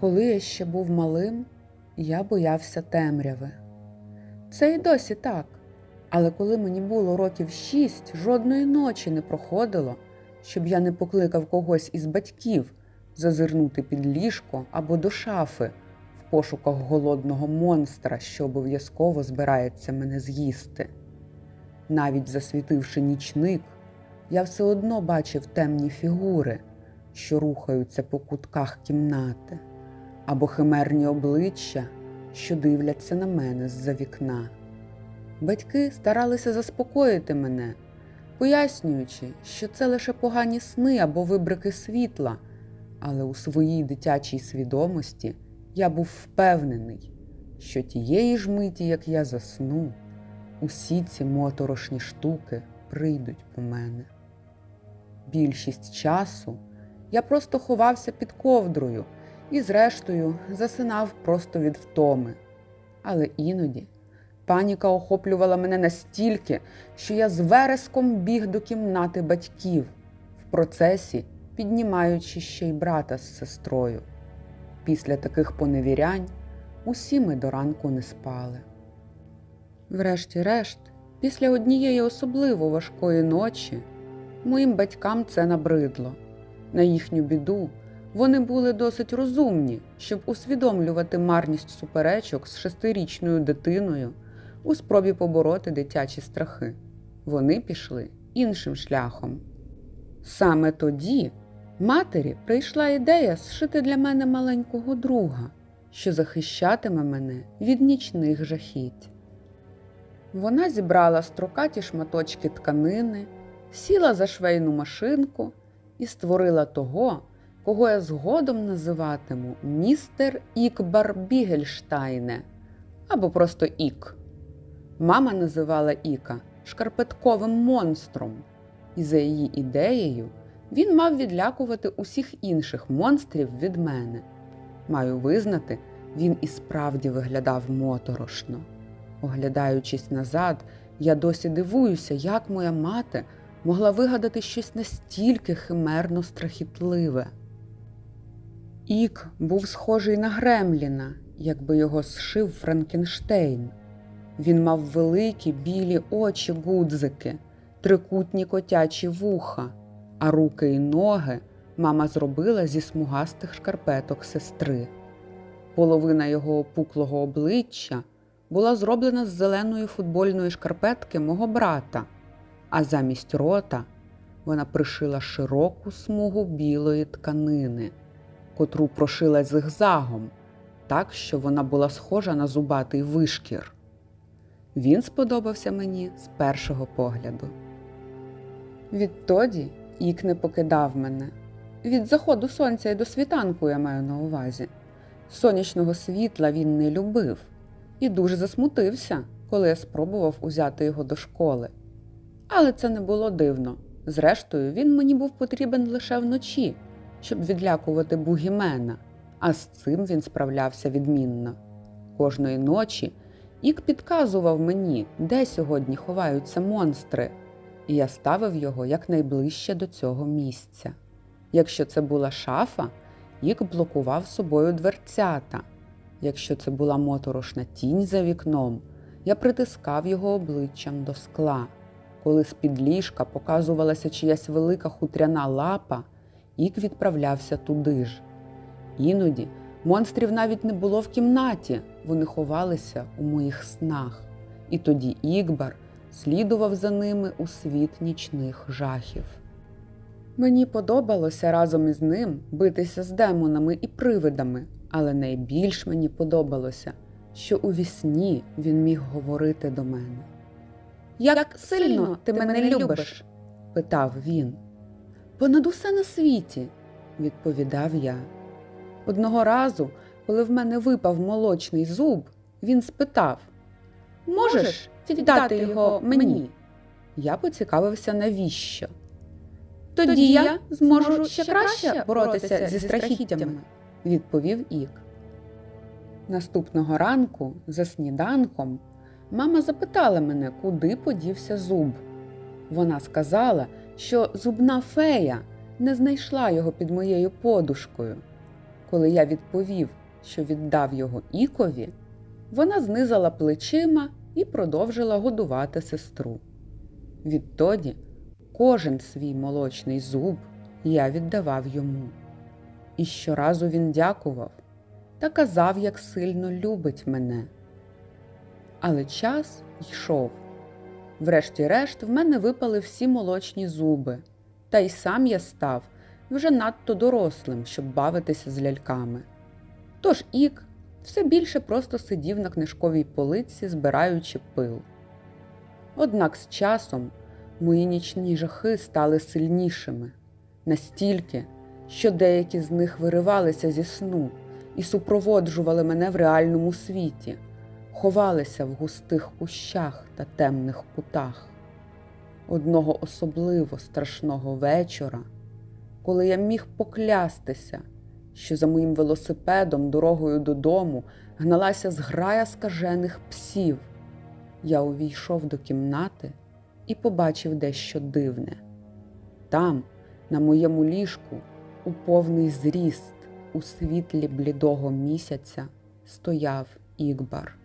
Коли я ще був малим, я боявся темряви. Це і досі так. Але коли мені було років шість, жодної ночі не проходило, щоб я не покликав когось із батьків зазирнути під ліжко або до шафи в пошуках голодного монстра, що обов'язково збирається мене з'їсти. Навіть засвітивши нічник, я все одно бачив темні фігури, що рухаються по кутках кімнати, або химерні обличчя, що дивляться на мене з-за вікна. Батьки старалися заспокоїти мене, пояснюючи, що це лише погані сни або вибрики світла, але у своїй дитячій свідомості я був впевнений, що тієї ж миті, як я засну, усі ці моторошні штуки прийдуть по мене. Більшість часу я просто ховався під ковдрою і, зрештою, засинав просто від втоми. Але іноді паніка охоплювала мене настільки, що я з вереском біг до кімнати батьків, в процесі піднімаючи ще й брата з сестрою. Після таких поневірянь усі ми до ранку не спали. Врешті-решт, після однієї особливо важкої ночі, моїм батькам це набридло. На їхню біду вони були досить розумні, щоб усвідомлювати марність суперечок з шестирічною дитиною у спробі побороти дитячі страхи. Вони пішли іншим шляхом. Саме тоді матері прийшла ідея зшити для мене маленького друга, що захищатиме мене від нічних жахіть. Вона зібрала строкаті шматочки тканини, сіла за швейну машинку і створила того, кого я згодом називатиму містер Ікбар Бігельштайне або просто Ік. Мама називала Іка шкарпетковим монстром, і за її ідеєю він мав відлякувати усіх інших монстрів від мене. Маю визнати, він і справді виглядав моторошно. Оглядаючись назад, я досі дивуюся, як моя мати могла вигадати щось настільки химерно страхітливе. Ік був схожий на Гремліна, якби його зшив Франкенштейн. Він мав великі білі очі гудзики, трикутні котячі вуха, а руки й ноги мама зробила зі смугастих шкарпеток сестри. Половина його опуклого обличчя була зроблена з зеленої футбольної шкарпетки мого брата, а замість рота вона пришила широку смугу білої тканини, котру прошила зигзагом, так, що вона була схожа на зубатий вишкір. Він сподобався мені з першого погляду. Відтоді Ік не покидав мене. Від заходу сонця і до світанку я маю на увазі. Сонячного світла він не любив і дуже засмутився, коли я спробував узяти його до школи. Але це не було дивно. Зрештою, він мені був потрібен лише вночі, щоб відлякувати бугімена, а з цим він справлявся відмінно. Кожної ночі Ік підказував мені, де сьогодні ховаються монстри, і я ставив його якнайближче до цього місця. Якщо це була шафа, Ік блокував собою дверцята. Якщо це була моторошна тінь за вікном, я притискав його обличчям до скла. Коли з-під ліжка показувалася чиясь велика хутряна лапа, Ік відправлявся туди ж. Іноді монстрів навіть не було в кімнаті, вони ховалися у моїх снах. І тоді Ікбар слідував за ними у світ нічних жахів. Мені подобалося разом із ним битися з демонами і привидами, але найбільш мені подобалося, що у вісні він міг говорити до мене. Як сильно ти мене любиш? питав він. Понад усе на світі, відповідав я. Одного разу, коли в мене випав молочний зуб, він спитав Можеш віддати його мені? Я поцікавився, навіщо. Тоді я зможу ще краще боротися зі страхіттями, відповів Ік. Наступного ранку, за сніданком, мама запитала мене, куди подівся зуб. Вона сказала, що зубна фея не знайшла його під моєю подушкою. Коли я відповів, що віддав його Ікові, вона знизала плечима і продовжила годувати сестру. Відтоді кожен свій молочний зуб я віддавав йому. І щоразу він дякував та казав, як сильно любить мене. Але час йшов. Врешті-решт, в мене випали всі молочні зуби, та й сам я став вже надто дорослим, щоб бавитися з ляльками. Тож ік все більше просто сидів на книжковій полиці, збираючи пил. Однак з часом мої нічні жахи стали сильнішими, настільки, що деякі з них виривалися зі сну і супроводжували мене в реальному світі, ховалися в густих кущах та темних кутах. Одного особливо страшного вечора, коли я міг поклястися, що за моїм велосипедом дорогою додому гналася зграя скажених псів, я увійшов до кімнати і побачив дещо дивне. Там, на моєму ліжку, у повний зріст, у світлі блідого місяця, стояв Ігбар.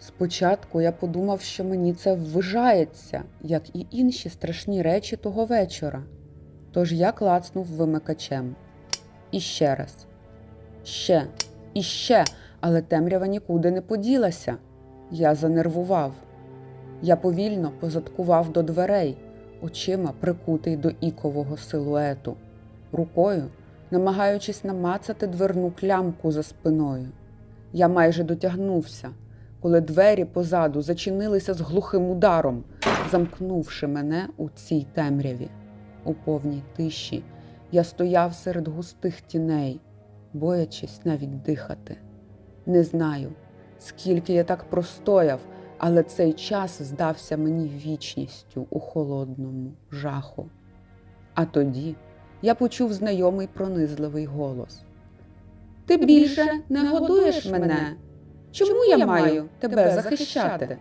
Спочатку я подумав, що мені це ввижається, як і інші страшні речі того вечора. Тож я клацнув вимикачем. І ще раз. Ще, і ще, але темрява нікуди не поділася. Я занервував. Я повільно позадкував до дверей, очима прикутий до ікового силуету, рукою намагаючись намацати дверну клямку за спиною. Я майже дотягнувся, коли двері позаду зачинилися з глухим ударом, замкнувши мене у цій темряві. У повній тиші я стояв серед густих тіней, боячись навіть дихати. Не знаю, скільки я так простояв, але цей час здався мені вічністю у холодному жаху. А тоді я почув знайомий пронизливий голос. Ти більше не годуєш мене. Чому я маю тебе захищати?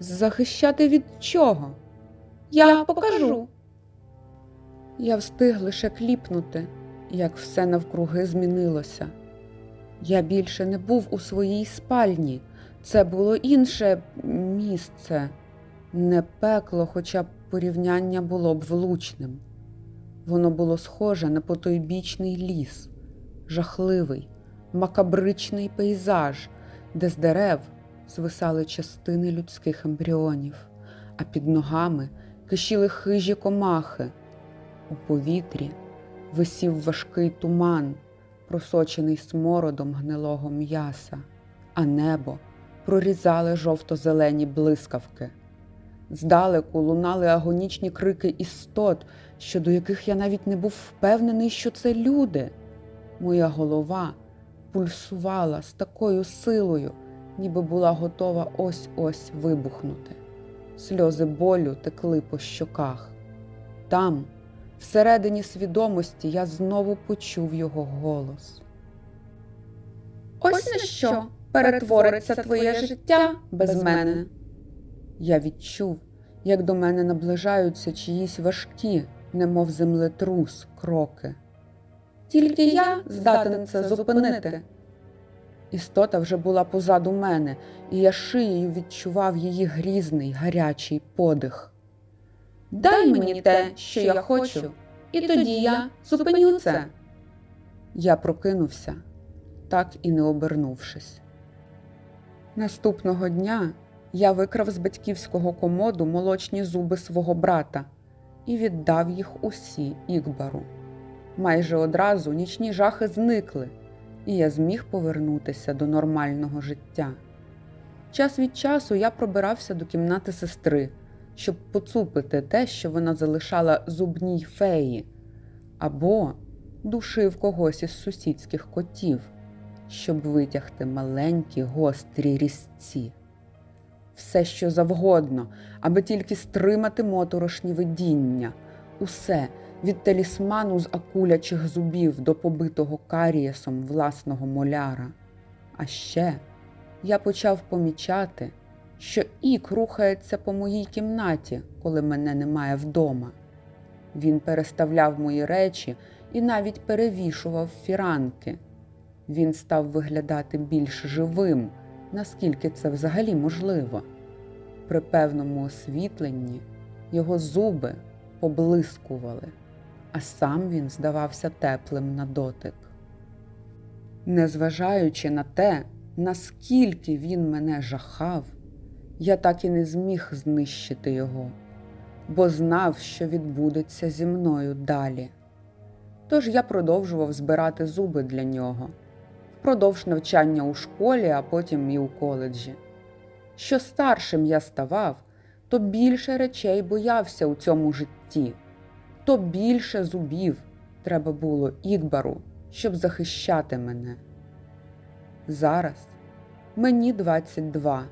Захищати від чого? Я покажу. Я встиг лише кліпнути, як все навкруги змінилося. Я більше не був у своїй спальні. Це було інше місце, не пекло, хоча б порівняння було б влучним. Воно було схоже на потойбічний ліс, жахливий, макабричний пейзаж, де з дерев звисали частини людських ембріонів, а під ногами кишіли хижі комахи. У повітрі висів важкий туман, просочений смородом гнилого м'яса, а небо прорізали жовто-зелені блискавки. Здалеку лунали агонічні крики істот, щодо яких я навіть не був впевнений, що це люди. Моя голова пульсувала з такою силою, ніби була готова ось-ось вибухнути. Сльози болю текли по щоках. Там, всередині свідомості, я знову почув його голос. Ось на що перетвориться твоє життя без мене. Я відчув, як до мене наближаються чиїсь важкі, немов землетрус, кроки. Тільки я здатен це зупинити. Істота вже була позаду мене, і я шиєю відчував її грізний, гарячий подих. Дай мені те, що я хочу, і тоді я зупиню це. Я прокинувся, так і не обернувшись. Наступного дня я викрав з батьківського комоду молочні зуби свого брата і віддав їх усі Ікбару. Майже одразу нічні жахи зникли, і я зміг повернутися до нормального життя. Час від часу я пробирався до кімнати сестри, щоб поцупити те, що вона залишала зубній феї, або душив когось із сусідських котів, щоб витягти маленькі гострі різці. Все, що завгодно, аби тільки стримати моторошні видіння, усе від талісману з акулячих зубів до побитого карієсом власного моляра. А ще я почав помічати, що ік рухається по моїй кімнаті, коли мене немає вдома. Він переставляв мої речі і навіть перевішував фіранки. Він став виглядати більш живим, наскільки це взагалі можливо. При певному освітленні його зуби поблискували, а сам він здавався теплим на дотик. Незважаючи на те, наскільки він мене жахав, я так і не зміг знищити його, бо знав, що відбудеться зі мною далі. Тож я продовжував збирати зуби для нього впродовж навчання у школі, а потім і у коледжі. Що старшим я ставав, то більше речей боявся у цьому житті, то більше зубів треба було Ікбару, щоб захищати мене. Зараз мені 22.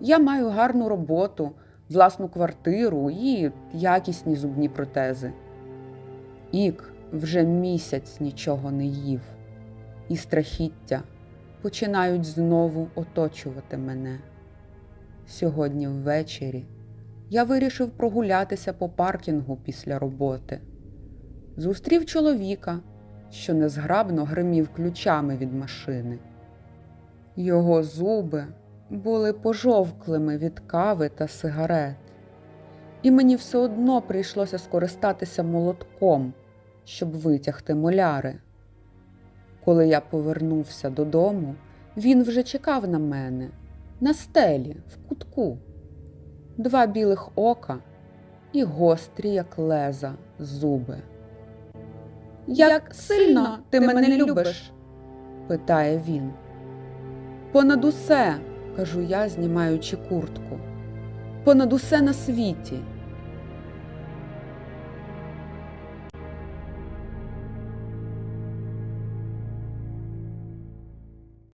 Я маю гарну роботу, власну квартиру і якісні зубні протези. Ік вже місяць нічого не їв, і страхіття починають знову оточувати мене. Сьогодні ввечері я вирішив прогулятися по паркінгу після роботи. Зустрів чоловіка, що незграбно гримів ключами від машини. Його зуби були пожовклими від кави та сигарет, і мені все одно прийшлося скористатися молотком, щоб витягти моляри. Коли я повернувся додому, він вже чекав на мене на стелі, в кутку, два білих ока і гострі, як леза, зуби. Як сильно ти мене любиш? питає він. Понад усе, кажу я, знімаючи куртку. Понад усе на світі.